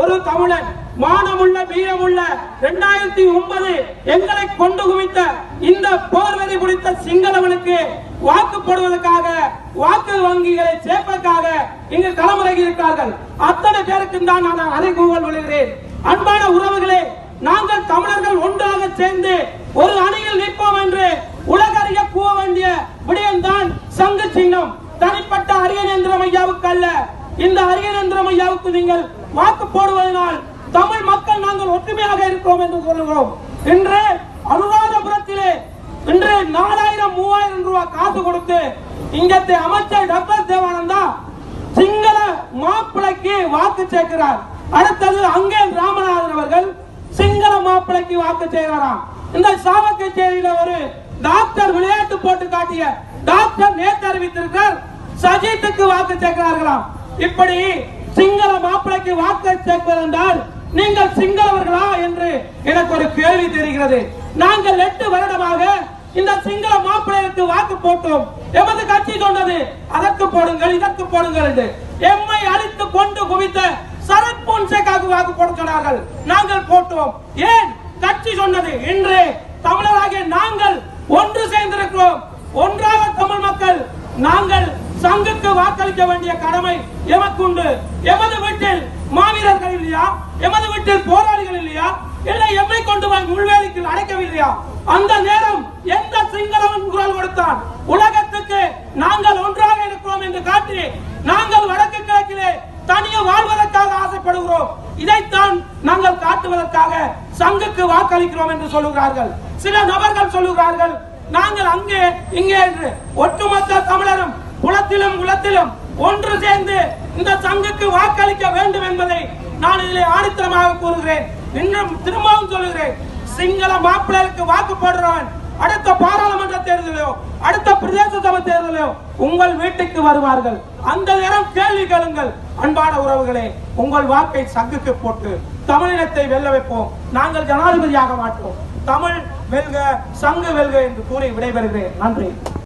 ஒரு தமிழன் மானமுள்ள வீரமுள்ள இரண்டாயிரத்தி ஒன்பது எங்களை கொண்டு குவித்த இந்த போர்வெறி பிடித்த சிங்களவனுக்கு வாக்கு போடுவதற்காக வாக்கு வங்கிகளை சேர்ப்பதற்காக இங்கு களமிறங்கி இருக்கார்கள் அத்தனை பேருக்கு தான் நான் அதை கூவல் விழுகிறேன். அன்பான உறவுகளே நாங்கள் தமிழர்கள் ஒன்றாக சேர்ந்து ஒரு அணியில் நிற்போம் என்று உலகறிய கூவ வேண்டிய விடயம்தான் சங்க சின்னம். தனிப்பட்ட அரியநேந்திரம் ஐயாவுக்கு அல்ல. இந்த அரியநேந்திரம் ஐயாவுக்கு நீங்கள் வாக்கு போடுவதனால் தமிழ் மக்கள் நாங்கள் ஒற்றுமையாக இருக்கிறோம் என்று சொல்லுகிறோம் இன்று அனுராதபுரத்திலே இன்று நாலாயிரம் மூவாயிரம் ரூபாய் காசு கொடுத்து இங்கத்தை அமைச்சர் டாக்டர் தேவானந்தா சிங்கள மாப்பிளைக்கு வாக்கு சேர்க்கிறார். அடுத்தது அங்கே ராமநாதன் அவர்கள் சிங்கள மாப்பிளைக்கு வாக்கு செய்கிறாராம் இந்த சாவக்கச்சேரியில ஒரு டாக்டர் விளையாட்டு போட்டு காட்டிய டாக்டர் நேற்று அறிவித்திருக்கிறார் சஜித்துக்கு வாக்கு சேர்க்கிறார்களாம். இப்படி சிங்கள மாப்பிளைக்கு வாக்கை சேர்ப்பது என்றால் நீங்கள் சிங்களவர்களா என்று எனக்கு ஒரு கேள்வி தெரிகிறது. நாங்கள் எட்டு வருடமாக இந்த சிங்கள மாப்பிள்ளைக்கு வாக்கு போட்டோம். எமது கட்சி சொன்னது அதற்கு போடுங்கள் இதற்கு போடுங்கள் என்று. எம்மை அழித்து கொண்டு குவித்த சரத் பொன்சேகாவுக்கு வாக்கு போட சொன்னார்கள் நாங்கள் போட்டோம். ஏன்? கட்சி சொன்னது இன்று தமிழராக நாங்கள் ஒன்று சேர்ந்திருக்கிறோம் ஒன்றாக தமிழ் மக்கள் நாங்கள் சங்குக்கு வாக்களிக்க வேண்டிய கடமை எமக்குண்டு. எமது வீட்டில் மாவீரர்கள் இல்லையா? எமது வீட்டில் போராளிகள் இல்லையா? இல்லை எம்மை கொண்டு போய் முள்வேலிக்கு அடைக்கவில்லையா? அந்த நேரம் எந்த சிங்களவன் குரல் கொடுத்தான்? உலகத்துக்கு நாங்கள் ஒன்றாக இருக்கிறோம் என்று காட்டி நாங்கள் வடக்கு கிழக்கிலே தனியே வாழ்வதற்காக ஆசைப்படுகிறோம். இதைத்தான் நாங்கள் காட்டுவதற்காக சங்குக்கு வாக்களிக்கிறோம் என்று சொல்லுகிறார்கள். சில நபர்கள் சொல்லுகிறார்கள் நாங்கள் அங்கே இங்கே என்று. ஒட்டுமொத்த தமிழரும் குலத்திலும் குலத்திலும் ஒன்று சேர்ந்து இந்த சங்குக்கு வாக்களிக்க வேண்டும் என்பதை நான் இதில் ஆணித்தரமாக கூறுகிறேன். இன்னும் திரும்பவும் சொல்லுகிறேன். சிங்கள மாப்பிள்ளைக்கு வாக்கு போடுறவன் அடுத்த பாராளுமன்ற தேர்தலோ அடுத்த பிரதேச சபை தேர்தலோ உங்கள் வீட்டுக்கு வருவார்கள். அந்த நேரம் கேள்வி கேளுங்கள் அன்பான உறவுகளே. உங்கள் வாக்கை சங்குக்கு போட்டு தமிழினத்தை வெல்ல வைப்போம். நாங்கள் ஜனாதிபதியாக மாட்டோம். தமிழ் வெல்க சங்கு வெல்க என்று கூறி விடைபெறுகிறேன். நன்றி.